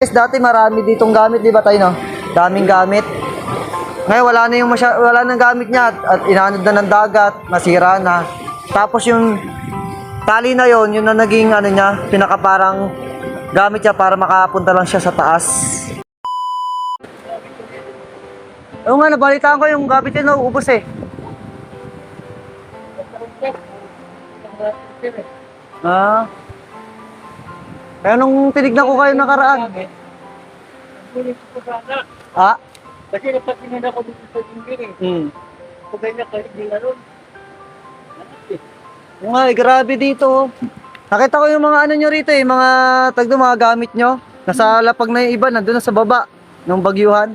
Guys, dati marami ditong gamit, di ba tayo, no? Daming gamit. Ngayon, wala na yung masya, wala nang gamit niya at, at inanod na ng dagat, nasira na. Tapos yung tali na yon, yun na naging ano niya, pinaka parang gamit niya para makapunta lang siya sa taas. Oo nga, nabalitaan ko yung gamit niya nauubos eh. Ah. Kaya nung tinignan ko kayo nakaraan. Ah? Kasi napatingin ako dito sa dingding eh. Hmm. Kung na ron. Yung nga, eh, grabe dito. Nakita ko yung mga ano nyo rito eh, mga tagdo, mga gamit nyo. Nasa lapag na yung iba, nandun na sa baba, nung bagyuhan.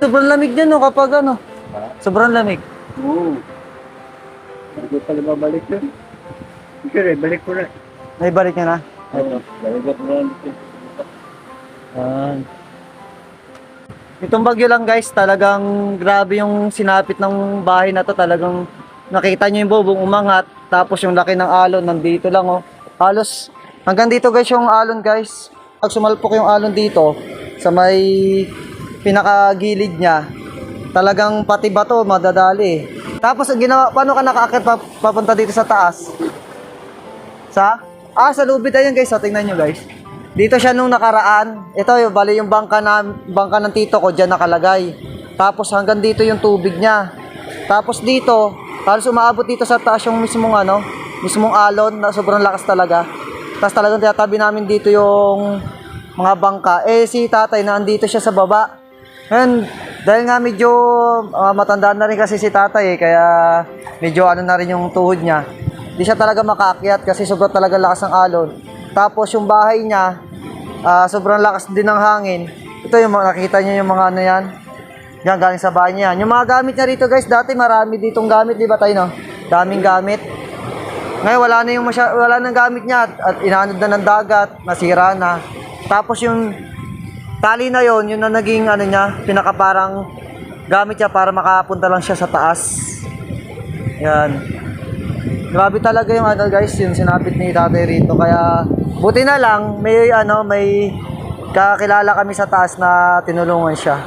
Sobrang lamig dyan no, kapag ano. Sobrang lamig. Oo. Hindi pala babalik yun. Sige, balik ko na. Naibalik niya na. Na. Ah. Itong bagyo lang guys, talagang grabe yung sinapit ng bahay na to. Talagang nakita nyo yung bubong umangat. Tapos yung laki ng alon, nandito lang oh. Halos hanggang dito guys yung alon guys. Pag sumalpok yung alon dito, sa may pinakagilid niya, talagang pati bato madadali. Tapos ang ginawa, paano ka nakaakyat pa- papunta dito sa taas? Sa? Ah, sa lubid ayun guys. So, tingnan nyo guys. Dito siya nung nakaraan. Ito yung bali yung bangka na bangka ng tito ko diyan nakalagay. Tapos hanggang dito yung tubig niya. Tapos dito, halos umaabot dito sa taas yung mismong ano, mismong alon na sobrang lakas talaga. Tapos talagang tinatabi namin dito yung mga bangka. Eh si tatay na andito siya sa baba. Ngayon, dahil nga medyo ah, matanda na rin kasi si tatay eh, kaya medyo ano na rin yung tuhod niya. Di siya talaga makaakyat kasi sobrang talaga lakas ng alon. Tapos yung bahay niya, ah, sobrang lakas din ng hangin. Ito yung nakita niyo yung mga ano yan. Yan, galing sa bahay niya. Yung mga gamit niya rito guys, dati marami ditong gamit, di ba tayo no? Daming gamit. Ngayon wala na yung masya, wala nang gamit niya at, at inanod na ng dagat, nasira na. Tapos yung tali na yon, yun na naging ano niya, pinaka parang gamit niya para makapunta lang siya sa taas. Yan. Grabe talaga yung ano guys, yung sinapit ni tatay rito. Kaya buti na lang may ano, may kakilala kami sa taas na tinulungan siya.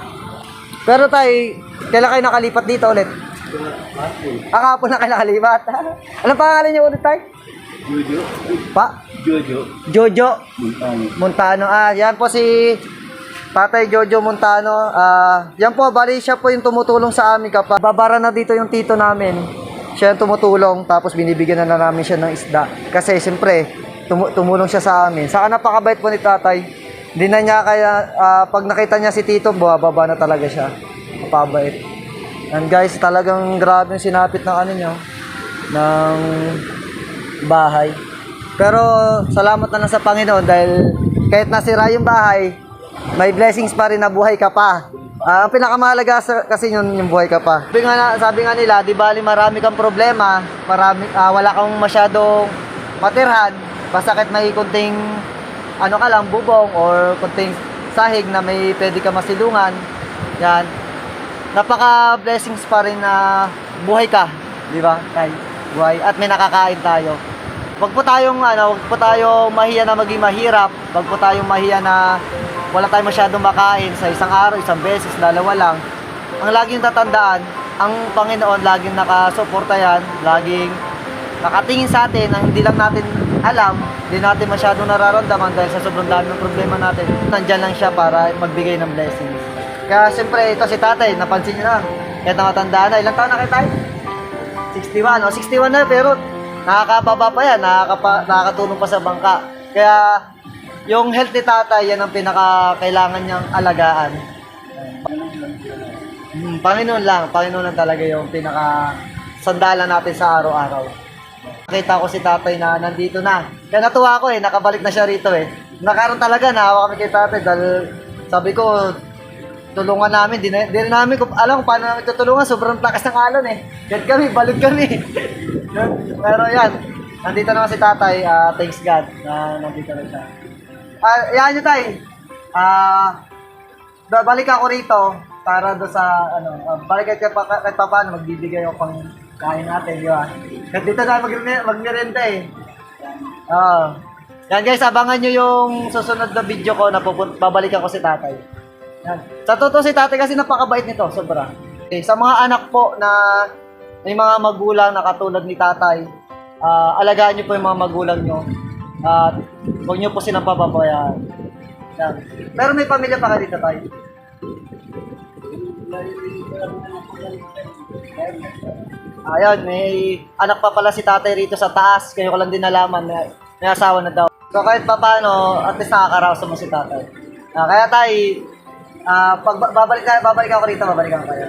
Pero tay, kailan kayo nakalipat dito ulit? Akapon na kayo nakalipat. Anong pangalan niyo ulit tay? Jojo. Pa? Jojo. Jojo Montano. Montano. Ah, yan po si Tatay Jojo Montano. Ah, yan po, bali siya po yung tumutulong sa amin kapag babara na dito yung tito namin. Siya yung tumutulong tapos binibigyan na, na namin siya ng isda. Kasi siyempre, tumu- tumulong siya sa amin. Saka napakabait po ni Tatay. Hindi na niya kaya, ah, pag nakita niya si Tito, bababa na talaga siya. Napabait. And guys, talagang grabe yung sinapit ng ano nyo, ng bahay. Pero salamat na lang sa Panginoon dahil kahit nasira yung bahay, may blessings pa rin na buhay ka pa. Ah, ang pinakamahalaga sa, kasi yun yung buhay ka pa. Sabi nga, sabi nga nila, di bali marami kang problema, marami, ah, wala kang masyadong matirhan, basta kahit may kunting ano ka lang, bubong or kunting sahig na may pwede ka masilungan, yan, napaka blessings pa rin na buhay ka, di ba? Tay? Buhay at may nakakain tayo. Wag po tayong ano, wag po tayong mahiya na maging mahirap, wag po tayong mahiya na wala tayong masyadong makain sa isang araw, isang beses, dalawa lang. Ang laging tatandaan, ang Panginoon laging nakasuporta yan, laging nakatingin sa atin ang hindi lang natin alam, hindi natin masyadong nararamdaman dahil sa sobrang dami ng problema natin. Nandyan lang siya para magbigay ng blessings. Kaya siyempre, ito si tatay, napansin niyo na. Kahit nakatanda na, ilang taon na kayo tayo? 61, o 61 na, pero nakakababa pa yan, nakakapa, nakakatulong pa sa bangka. Kaya, yung health ni tatay, yan ang pinaka kailangan niyang alagaan. Hmm, Panginoon lang, Panginoon lang talaga yung pinaka sandalan natin sa araw-araw. Nakita ko si tatay na nandito na. Kaya natuwa ako eh, nakabalik na siya rito eh. Nakaroon talaga, nahawa kami kay tatay dahil sabi ko, tulungan namin, di, na, di na namin kung alam kung paano namin tutulungan, sobrang takas ng alon eh. Yan kami, balik kami. Pero yan, nandito naman si tatay, ah, thanks God na nandito na siya. Ah, yan nyo tay. Ah, ba- balik ako rito para do sa ano, ah, balik kahit pa kahit pa paano magbibigay ako pang kain natin, di ba? Kahit dito na mag magmerenda eh. Ah, Yan guys, abangan nyo yung susunod na video ko na babalikan ko si tatay. Yan. Sa totoo si tatay kasi napakabait nito, sobra. Okay, sa mga anak po na may mga magulang na katulad ni tatay, ah, alagaan nyo po yung mga magulang nyo. At huwag nyo po silang pababayaan. Yan. Pero may pamilya pa ka dito tayo. Ayun, may anak pa pala si tatay rito sa taas. Kayo ko lang din nalaman. May, may asawa na daw. So kahit pa paano, at least nakakaraos mo si tatay. Ah, kaya tay, ah, pag ba- babalik babalik ako rito, babalik ako kayo.